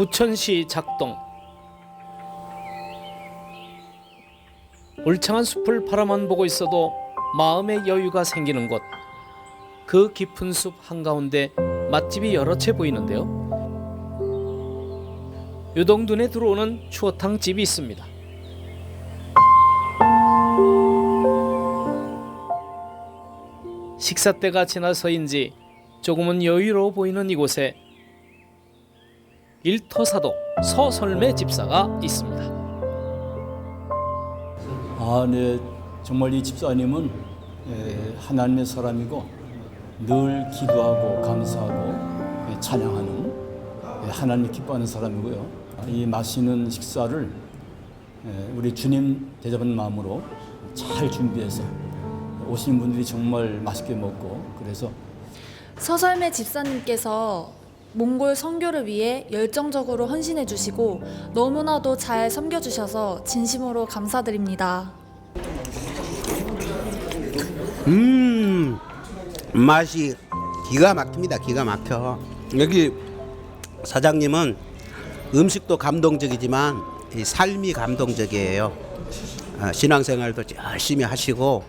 부천시 작동 울창한 숲을 바라만 보고 있어도 마음의 여유가 생기는 곳. 그 깊은 숲 한가운데 맛집이 여러 채 보이는데요. 유동 눈에 들어오는 추어탕 집이 있습니다. 식사 때가 지나서인지 조금은 여유로워 보이는 이곳에 일터사도 서설매 집사가 있습니다. 아, 네. 정말 이 집사님은 에, 하나님의 사람이고 늘 기도하고 감사하고 에, 찬양하는 에, 하나님 기뻐하는 사람이고요. 이 맛있는 식사를 에, 우리 주님 대접하는 마음으로 잘 준비해서 오시는 분들이 정말 맛있게 먹고 그래서 서설매 집사님께서 몽골 선교를 위해 열정적으로 헌신해 주시고 너무나도 잘 섬겨 주셔서 진심으로 감사드립니다. 음 맛이 기가 막힙니다. 기가 막혀. 여기 사장님은 음식도 감동적이지만 이 삶이 감동적이에요. 아, 신앙생활도 열심히 하시고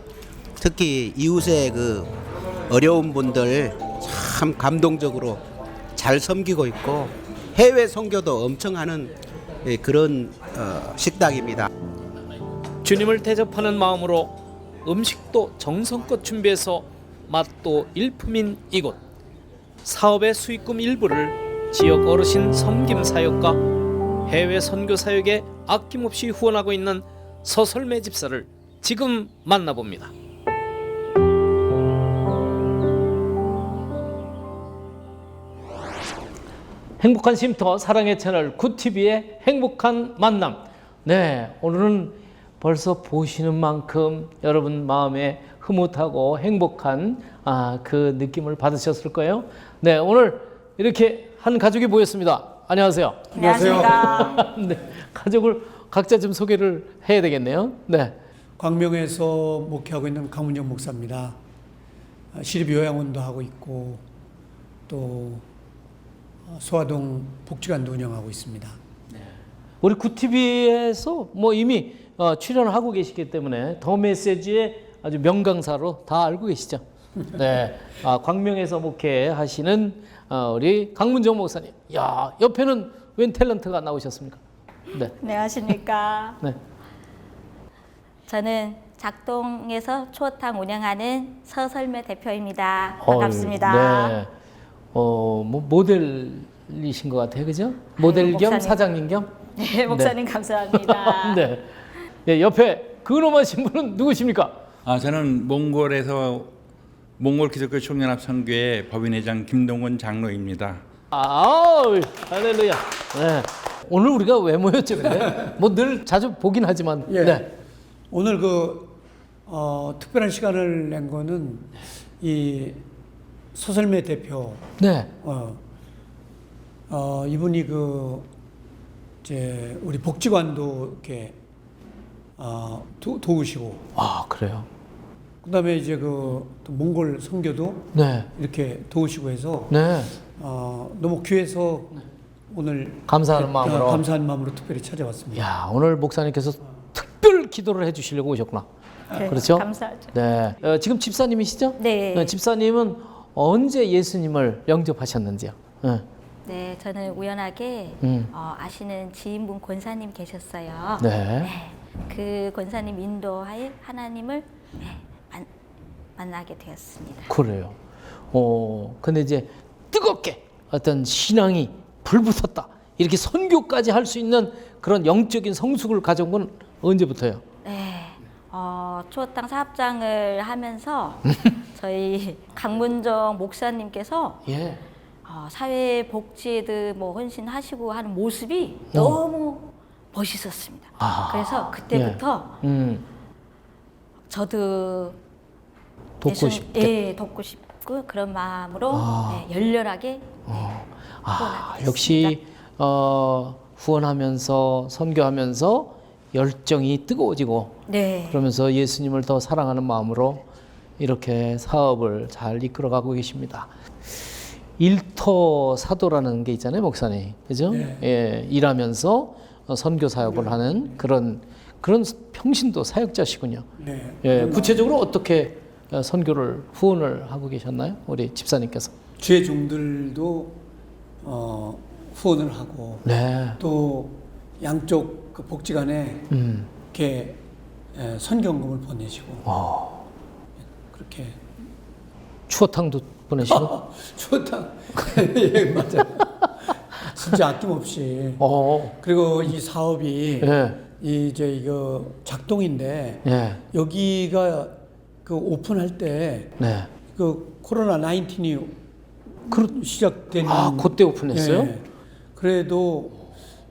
특히 이웃의 그 어려운 분들 참 감동적으로 잘 섬기고 있고 해외 선교도 엄청 하는 예, 그런 어, 식당입니다. 주님을 대접하는 마음으로 음식도 정성껏 준비해서 맛도 일품인 이곳 사업의 수익금 일부를 지역 어르신 섬김 사역과 해외 선교 사역에 아낌없이 후원하고 있는 서설매 집사를 지금 만나봅니다. 행복한 쉼터 사랑의 채널 굿TV의 행복한 만남. 네, 오늘은 벌써 보시는 만큼 여러분 마음에 흐뭇하고 행복한 아, 그 느낌을 받으셨을 거예요. 네, 오늘 이렇게 한 가족이 모였습니다. 안녕하세요. 안녕하십니까. 네, 가족을 각자 좀 소개를 해야 되겠네요. 네, 광명에서 목회하고 있는 강문정 목사입니다. 아, 시립 요양원도 하고 있고 또 어, 소아동 복지관도 운영하고 있습니다. 우리 굿TV에서 뭐 이미 어, 출연하고 계시기 때문에 더 메시지의 아주 명강사로 다 알고 계시죠. 네, 아, 광명에서 목회하시는 어, 우리 강문정 목사님. 야, 옆에는 웬 탤런트가 나오셨습니까? 네, 안녕하십니까. 네. 저는 작동에서 추어탕 운영하는 서설매 대표입니다. 반갑습니다. 어이, 네. 어, 뭐 모델이신 것 같아요, 그죠? 모델 겸 목사님. 사장님 겸. 네, 목사님 감사합니다. 네. 예, 옆에 근엄하신 분은 누구십니까? 아, 저는 몽골에서 몽골 기독교 총연합 선교회 법인회장 김동원 장로입니다. 아, 할렐루야. 네. 오늘 우리가 왜 모였죠, 근데? 뭐 늘 자주 보긴 하지만. 예. 네. 오늘 그 어, 특별한 시간을 낸 거는 이 소설매 대표 네. 어, 어, 이분이 그 이제 우리 복지관도 이렇게 어, 도, 도우시고 아, 그래요. 그다음에 이제 그또 몽골 선교도 네. 이렇게 도우시고 해서 네. 어, 너무 귀해서 오늘 감사하는 어, 마음으로. 감사한 마음으로 특별히 찾아왔습니다. 야, 오늘 목사님께서 특별 기도를 해 주시려고 오셨구나. 네, 그렇죠? 감사하죠. 네. 어, 지금 집사님이시죠? 네. 집사님은 언제 예수님을 영접하셨는지요? 네. 네, 저는 우연하게 음. 어, 아시는 지인분 권사님 계셨어요. 네. 그 권사님 인도하에 하나님을 네, 만, 만나게 되었습니다. 그래요. 어, 근데 이제 뜨겁게 어떤 신앙이 불붙었다. 이렇게 선교까지 할 수 있는 그런 영적인 성숙을 가져온 건 언제부터요? 네, 어, 추어탕 사업장을 하면서 저희 강문정 목사님께서 예. 어, 사회 복지에도 뭐 헌신하시고 하는 모습이 너무 멋있었습니다. 어. 아, 그래서 그때부터 음, 저도 돕고 예수님- 싶게. 예, 돕고 싶고 그런 마음으로 아. 네, 열렬하게 아, 후원하게 역시 어, 후원하면서 선교하면서 열정이 뜨거워지고 네. 그러면서 예수님을 더 사랑하는 마음으로 이렇게 사업을 잘 이끌어가고 계십니다. 일터 사도라는 게 있잖아요, 목사님. 그죠? 네. 예, 일하면서 어, 선교 사역을 하는 그런 그런 평신도 사역자시군요. 네. 예, 구체적으로 어떻게 어, 선교를 후원을 하고 계셨나요? 우리 집사님께서. 주의 종들도 어, 후원을 하고 네. 또 양쪽 그 복지관에 음. 이렇게 에, 선경금을 보내시고 어, 그렇게 추어탕도 보내시고. 좋다. 예, 맞아. 진짜 아낌없이. 어. 그리고 이 사업이 예. 이 이제 이거 작동인데 예. 여기가 그 오픈할 때 네. 그 코로나 19이 시작된 아, 그때 오픈했어요? 예. 그래도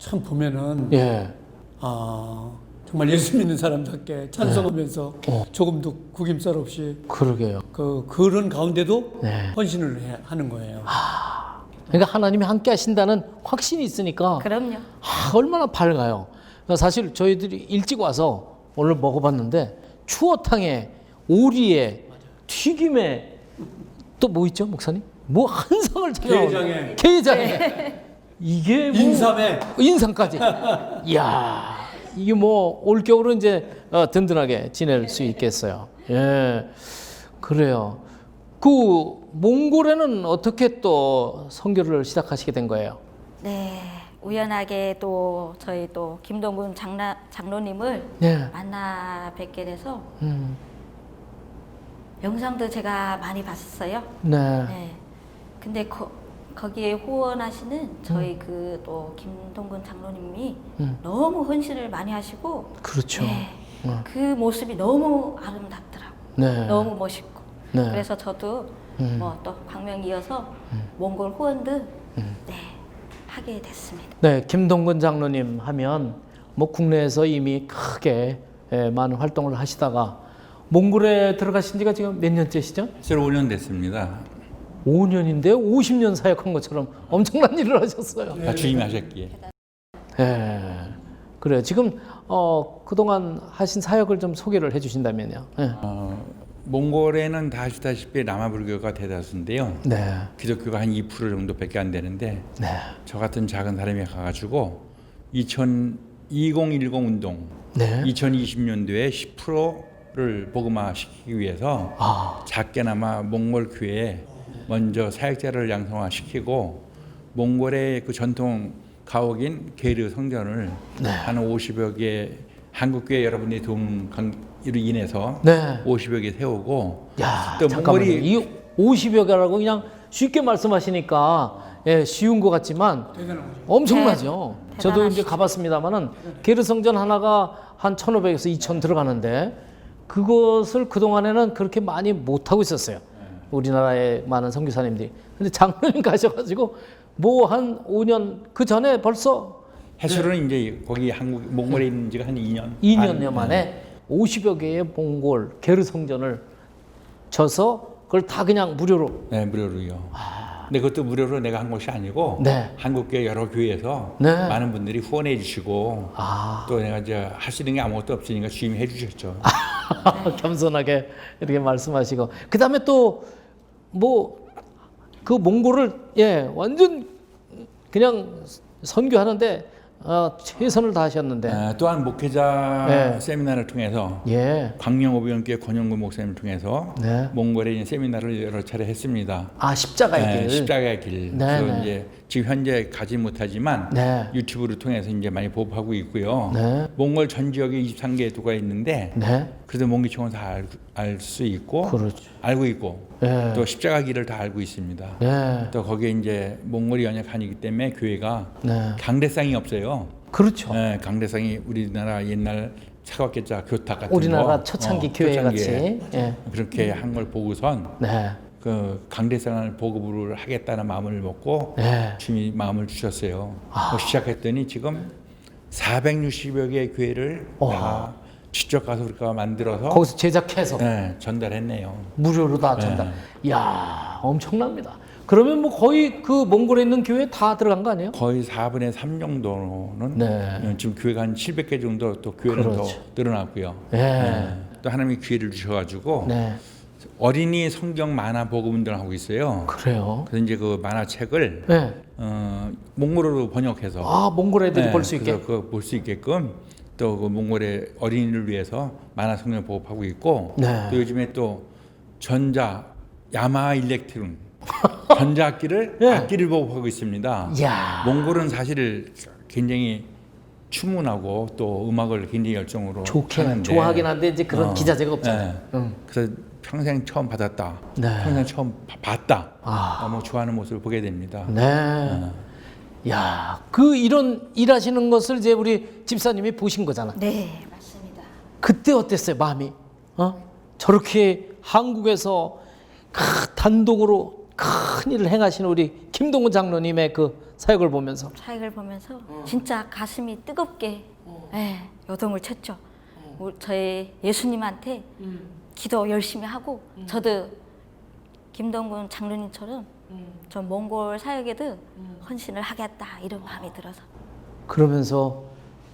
참 보면은 예. 아 정말 예수 믿는 사람답게 찬송하면서 네. 어. 조금도 구김살 없이 그러게요. 그 그런 가운데도 네. 헌신을 해, 하는 거예요. 그러니까 하나님이 함께 하신다는 확신이 있으니까 그럼요. 아, 얼마나 밝아요. 그러니까 사실 저희들이 일찍 와서 오늘 먹어봤는데 추어탕에 오리에 튀김에 또 뭐 있죠, 목사님? 뭐 한 상을 차려 게장에. 게장에 이게 뭐 인삼에 인삼까지. 이야, 이게 뭐 올겨울은 이제 어, 든든하게 지낼 수 있겠어요. 예, 그래요. 그 몽골에는 어떻게 또 선교를 시작하시게 된 거예요? 네. 우연하게 또 저희 또 김동근 장라, 장로님을 네. 만나 뵙게 돼서 음, 영상도 제가 많이 봤었어요. 네. 네. 근데 거, 거기에 후원하시는 저희 그 또 김동근 장로님이 음. 너무 헌신을 많이 하시고 그렇죠. 네. 어. 그 모습이 너무 아름답더라고. 네. 너무 멋있고. 네. 그래서 저도 음. 뭐또 광명 이어서 몽골 후원도 음. 네 하게 됐습니다. 네, 김동근 장로님 하면 뭐 국내에서 이미 크게 예, 많은 활동을 하시다가 몽골에 들어가신 지가 지금 몇 년째시죠? 새로 5년 됐습니다. 5년인데 50년 사역한 것처럼 엄청난 일을 하셨어요. 다 주님이 하셨기에. 예. 그래요. 지금 어, 그동안 하신 사역을 좀 소개를 해 주신다면요. 예. 어, 몽골에는 다 아시다시피 라마불교가 대다수인데요. 네. 기독교가 한 2% 정도밖에 안 되는데 네. 저 같은 작은 사람이 가가지고 2000, 2010 운동 네. 2020년도에 10%를 복음화 시키기 위해서 아. 작게나마 몽골 교회에 먼저 사역자를 양성화 시키고 몽골의 그 전통 가옥인 게르 성전을 네. 한 50여 개 한국 교회 여러분의 도움으로 인해서 네. 50여 개 세우고 야, 또 잠깐만요. 몽골이 이 50여 개라고 그냥 쉽게 말씀하시니까 예, 쉬운 것 같지만 엄청나죠. 네, 저도 이제. 가봤습니다만은 게르 성전 하나가 한 1,500에서 2,000 들어가는데 그것을 그 동안에는 그렇게 많이 못 하고 있었어요. 우리나라의 많은 선교사님들이. 근데 장로님 가셔가지고 뭐 한 5년 그 전에 벌써 해수는 이제 거기 한국 몽골에 있는 지가 한 2년 2년여 반, 만에 50여 개의 몽골 게르 성전을 져서 그걸 다 그냥 무료로 네, 무료로요. 근데 그것도 무료로 내가 한 것이 아니고 네. 한국교회 여러 교회에서 네. 많은 분들이 후원해 주시고 아. 또 내가 이제 할 수 있는 게 아무것도 없으니까 주임이 해 주셨죠. 겸손하게 이렇게 말씀하시고 그 다음에 또 뭐 그 몽골을 예 완전 그냥 선교하는데 어, 최선을 다하셨는데 아, 또한 목회자 네. 세미나를 통해서 예. 광명오비연교회 권영구 목사님을 통해서 네. 몽골에 있는 세미나를 여러 차례 했습니다. 아 십자가의 네, 길. 십자가의 길. 네, 그래서 네. 이제 지금 현재 가지 못하지만 네. 유튜브를 통해서 이제 많이 보급하고 있고요. 네. 몽골 전 지역에 23개 도가 있는데 네. 그래도 몽기총은 다 알 수 있고 그렇죠. 알고 있고 예. 또 십자가 길을 다 알고 있습니다. 예. 또 거기에 이제 몽골이 연약하기 때문에 교회가 네. 강대상이 없어요. 그렇죠. 네, 강대상이 우리나라 옛날 차갑계자 교탁 같은 우리나라 거, 초창기 어, 교회 초창기에 같이. 예. 그렇게 한 걸 보고선 네. 그 강대상을 보급을 하겠다는 마음을 먹고 네. 주님이 마음을 주셨어요. 아. 뭐 시작했더니 지금 460여 개의 교회를 어. 다 직접 가서 우리가 만들어서 거기서 제작해서 네, 전달했네요. 무료로 다 전달. 이야 엄청납니다. 그러면 뭐 거의 그 몽골에 있는 교회 다 들어간 거 아니에요? 거의 4분의 3 정도는 네. 지금 교회가 한 700개 정도 또 교회는 그렇죠. 더 늘어났고요. 예. 네. 또 하나님이 기회를 주셔가지고 네. 어린이 성경 만화 복음 운동을 하고 있어요. 그래요. 그래서 이제 그 만화책을 네. 어, 몽골어로 번역해서 아 몽골 애들이 볼 수 있게. 그볼 수 있게끔 또 그 몽골의 어린이를 위해서 만화 성경 보급하고 있고 네. 또 요즘에 또 전자 야마 일렉트론 전자악기를 네. 악기를 보급하고 있습니다. 이야. 몽골은 사실 굉장히 추문하고 또 음악을 굉장히 열정으로 좋게 하는데 좋아하긴 한데 이제 그런 어, 기자재가 없잖아요. 네. 응. 그래서 평생 처음 받았다. 네. 평생 처음 바- 봤다. 아. 너무 좋아하는 모습을 보게 됩니다. 네. 야, 그 이런 일하시는 것을 이제 우리 집사님이 보신 거잖아. 네, 맞습니다. 그때 어땠어요, 마음이? 어? 저렇게 한국에서 크, 단독으로 큰 일을 행하시는 우리 김동훈 장로님의 그 사역을 보면서 사역을 보면서 진짜 가슴이 뜨겁게 예, 요동을 쳤죠. 우리- 저희 예수님한테 기도 열심히 하고 저도 김동군 장로님처럼 저 몽골 사역에도 헌신을 하겠다 이런 마음이 들어서 그러면서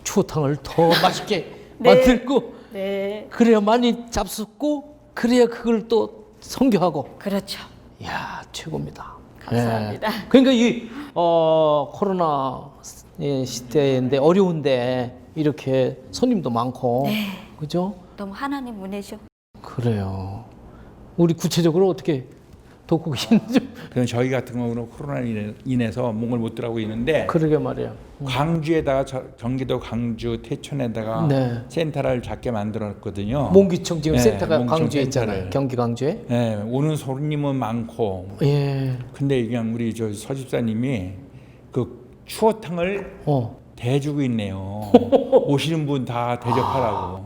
추어탕을 더 맛있게 네. 만들고 네 그래야 많이 잡숫고 그래야 그걸 또 선교하고 그렇죠. 이야 최고입니다. 감사합니다. 예. 그러니까 이 어, 코로나 예, 시대인데 어려운데 이렇게 손님도 많고 네. 그죠? 너무 하나님 은혜죠. 그래요. 우리 구체적으로 어떻게 돕고 계시는지 그럼 저희 같은 경우는 코로나 인해- 인해서 몽골 못 들어가고 있는데 그러게 말이에요. 광주에다가 저- 경기도 광주 태촌에다가 네. 센터를 작게 만들었거든요. 몽기청 지금 네, 센터가 몽기청 광주에 센터를. 있잖아요. 경기 광주에. 네, 오는 손님은 많고 예. 근데 그냥 우리 저 서집사님이 그 추어탕을 어. 대주고 있네요. 오시는 분 다 대접하라고.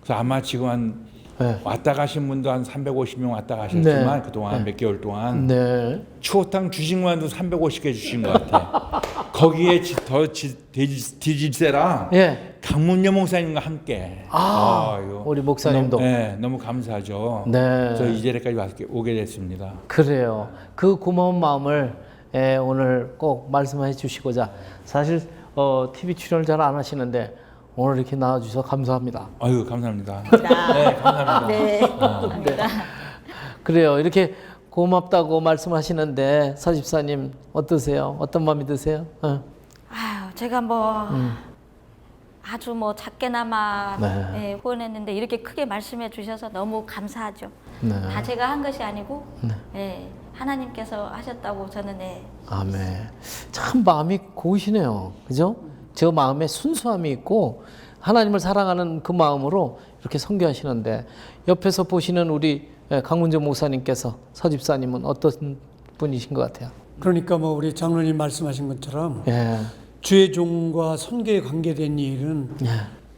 그래서 아마 지금 한 네. 왔다 가신 분도 한 350명 왔다 가셨지만 네. 그동안 몇 개월 동안 네. 추어탕 주신 것도 350개 주신 것 같아. 거기에 지- 더 지- 디질세랑 예. 강문여 목사님과 함께. 아, 이거 우리 목사님도. 너무, 네, 너무 감사하죠. 네. 그래서 이 자리까지 왔- 오게 됐습니다. 그래요. 그 고마운 마음을 예, 오늘 꼭 말씀해 주시고자 사실 어, TV 출연을 잘 안 하시는데 오늘 이렇게 나와 주셔서 감사합니다. 아유 감사합니다. 네, 감사합니다. 네, 감사합니다. 그래요. 이렇게 고맙다고 말씀하시는데 서집사님 어떠세요? 어떤 마음이 드세요? 어. 아유, 제가 뭐 아주 뭐 작게나마 네. 예, 후원했는데 이렇게 크게 말씀해 주셔서 너무 감사하죠. 네. 다 제가 한 것이 아니고 예, 하나님께서 하셨다고 저는 예, 아멘. 참 마음이 고우시네요. 그죠? 저 마음에 순수함이 있고 하나님을 사랑하는 그 마음으로 이렇게 선교하시는데 옆에서 보시는 우리 예, 강문재 목사님께서 서집사님은 어떤 분이신 것 같아요? 그러니까 뭐 우리 장로님 말씀하신 것처럼 예. 주의 종과 선교에 관계된 일은 예.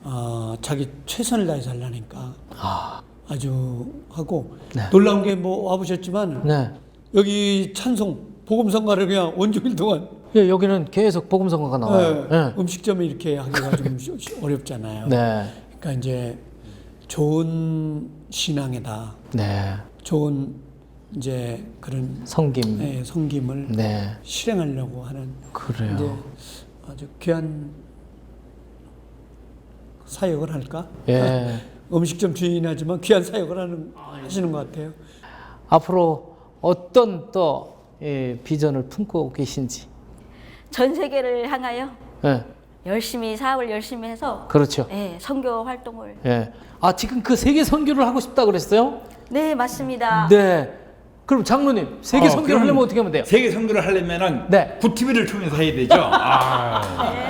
어, 자기 최선을 다해서 하려니까 아, 아주 하고 네. 놀라운 게 뭐 와보셨지만 네. 여기 찬송 복음성가를 그냥 온종일 동안 예, 여기는 계속 복음 선거가 나와요. 예, 예. 음식점에 이렇게 하기가 좀 어렵잖아요. 네. 그러니까 이제 좋은 신앙에다 네. 좋은 이제 그런 성김. 예, 성김을 네. 실행하려고 하는 그래요. 이제 아주 귀한 사역을 할까? 예. 음식점 주인이지만 귀한 사역을 하는 하시는 것 같아요. 앞으로 어떤 또 예, 비전을 품고 계신지. 전 세계를 향하여 예. 열심히 사업을 열심히 해서 그렇죠. 예, 선교 활동을 예. 아, 지금 그 세계 선교를 하고 싶다 그랬어요? 네 맞습니다. 네. 그럼 장로님, 세계 어, 선교를 그럼 하려면 어떻게 하면 돼요? 세계 선교를 하려면은 네. 구티비를 통해서 해야 되죠. 아,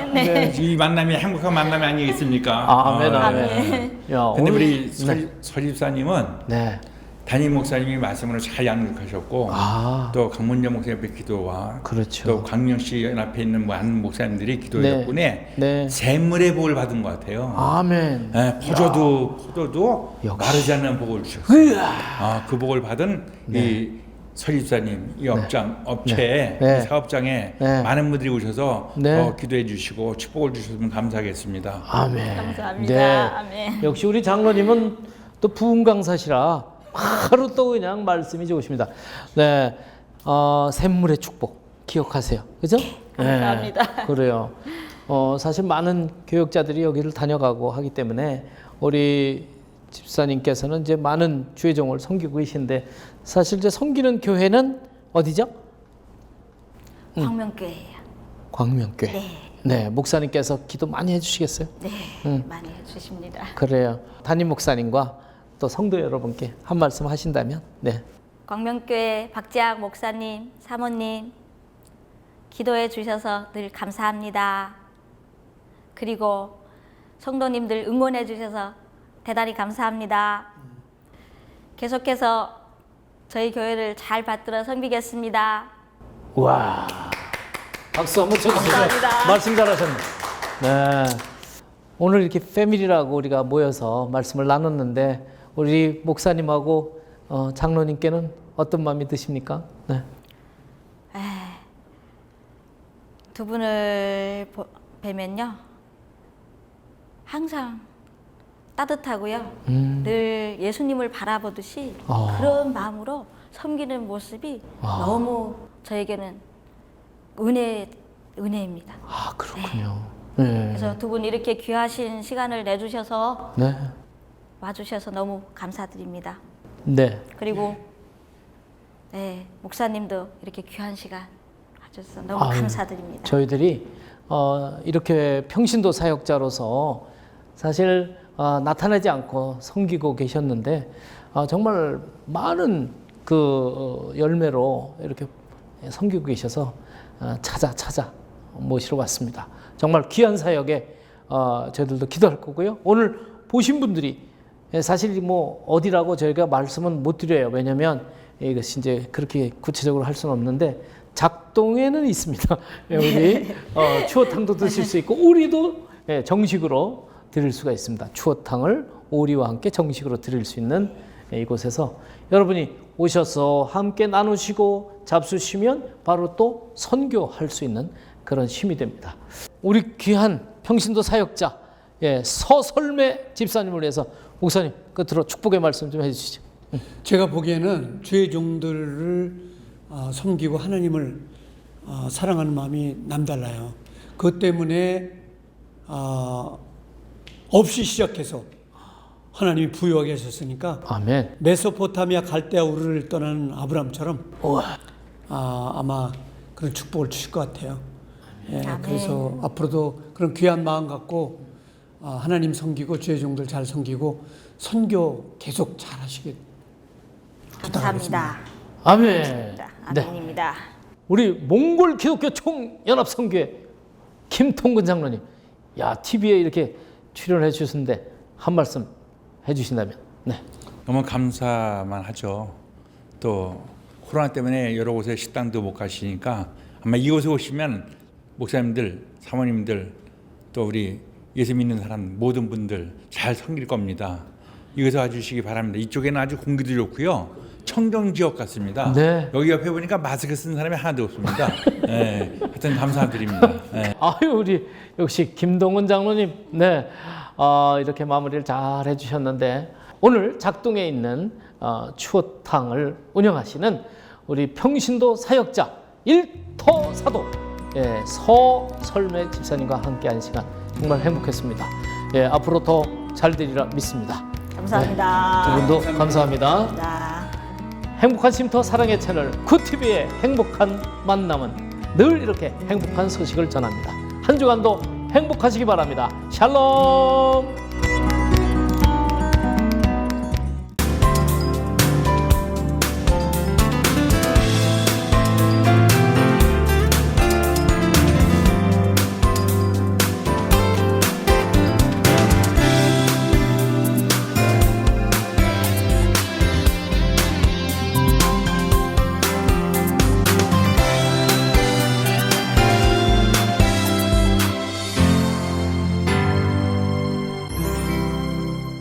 네, 이 만남이 행복한 만남이 아니겠습니까? 아멘, 아, 아멘. 야, 근데 오늘- 우리 서, 네. 서집사님은 네. 담임 목사님이 말씀을 잘 양육하셨고 아, 또 강문정 목사님의 기도와 그렇죠. 또 광명시 연합에 있는 많은 목사님들이 기도 네. 덕분에 네. 샘물의 복을 받은 것 같아요. 아멘. 예, 포도도 포도도 역시. 마르지 않는 복을 주셨어요. 아, 그 복을 받은 이 서집사님 이 업장 업체에 네. 이 사업장에 네. 많은 분들이 오셔서 네. 더 기도해 주시고 축복을 주셨으면 감사하겠습니다. 아멘. 감사합니다. 네. 아멘. 역시 우리 장로님은 또 부흥 강사시라 바로 또 그냥 말씀이 좋으십니다. 네. 어, 샘물의 축복 기억하세요. 그죠? 감사합니다. 네, 그래요. 어, 사실 많은 교역자들이 여기를 다녀가고 하기 때문에 우리 집사님께서는 이제 많은 주의종을 섬기고 계신데 사실 이제 섬기는 교회는 어디죠? 광명교회예요. 광명교회. 네. 네, 목사님께서 기도 많이 해주시겠어요? 네, 많이 해주십니다. 그래요. 담임 목사님과 또 성도 여러분께 한 말씀 하신다면, 네. 광명교회 박지학 목사님, 사모님 기도해 주셔서 늘 감사합니다. 그리고 성도님들 응원해 주셔서 대단히 감사합니다. 계속해서 저희 교회를 잘 받들어 섬기겠습니다. 와 박수 한번 쳐주세요. 감사합니다. 말씀 잘하셨네. 네. 오늘 이렇게 패밀리라고 우리가 모여서 말씀을 나눴는데 우리 목사님하고 어, 장로님께는 어떤 마음이 드십니까? 네. 두 분을 보- 뵈면요 항상 따뜻하고요 늘 예수님을 바라보듯이 아. 그런 마음으로 섬기는 모습이 너무 저에게는 은혜 은혜입니다. 아 그렇군요. 네. 그래서 두 분 이렇게 귀하신 시간을 내주셔서 네. 와주셔서 너무 감사드립니다. 네. 그리고 네, 목사님도 이렇게 귀한 시간 가져서 너무 아유, 감사드립니다. 저희들이 어, 이렇게 평신도 사역자로서 사실 어, 나타나지 않고 섬기고 계셨는데 어, 정말 많은 그 어, 열매로 이렇게 섬기고 계셔서 어, 찾아 찾아 모시러 왔습니다. 정말 귀한 사역에 어, 저희들도 기도할 거고요. 오늘 보신 분들이 예, 사실 뭐 어디라고 저희가 말씀은 못 드려요. 왜냐하면 이것이 이제 그렇게 구체적으로 할 수는 없는데 작동에는 있습니다. 예, 우리 어, 추어탕도 드실 수 있고 오리도 예, 정식으로 드릴 수가 있습니다. 추어탕을 오리와 함께 정식으로 드릴 수 있는 예, 이곳에서 여러분이 오셔서 함께 나누시고 잡수시면 바로 또 선교할 수 있는 그런 힘이 됩니다. 우리 귀한 평신도 사역자 예, 서설매 집사님을 위해서 목사님 끝으로 축복의 말씀 좀 해주시죠. 제가 보기에는 주의 종들을 어, 섬기고 하나님을 어, 사랑하는 마음이 남달라요. 그것 때문에 어, 없이 시작해서 하나님이 부유하게 하셨으니까 아멘. 메소포타미아 갈대아 우르를 떠나는 아브람처럼 우와. 아, 아마 그런 축복을 주실 것 같아요. 예, 아멘. 그래서 앞으로도 그런 귀한 마음 갖고 아, 하나님 섬기고 주의 종들 잘 섬기고 선교 계속 잘 하시길 감사합니다. 아멘. 네. 아멘입니다. 우리 몽골 기독교 총연합 선교회 김통근 장로님, 야 TV에 이렇게 출연해 주셨는데 한 말씀 해주신다면, 네. 너무 감사만 하죠. 또 코로나 때문에 여러 곳에 식당도 못 가시니까 아마 이곳에 오시면 목사님들, 사모님들 또 우리 예수 믿는 사람 모든 분들 잘 섬길 겁니다. 이곳에 와주시기 바랍니다. 이쪽에는 아주 공기도 좋고요. 청정 지역 같습니다. 네. 여기 옆에 보니까 마스크 쓴 사람이 하나도 없습니다. 네. 하여튼 감사드립니다. 네. 아유 우리 역시 김동은 장로님, 네, 어, 이렇게 마무리를 잘 해주셨는데 오늘 작동에 있는 어, 추어탕을 운영하시는 우리 평신도 사역자 일터사도 예, 서설매 집사님과 함께한 시간 정말 행복했습니다. 예, 앞으로 더 잘 되리라 믿습니다. 감사합니다. 두 분도 감사합니다. 네. 행복한 쉼터 사랑의 채널 굿TV의 행복한 만남은 늘 이렇게 행복한 소식을 전합니다. 한 주간도 행복하시기 바랍니다. 샬롬!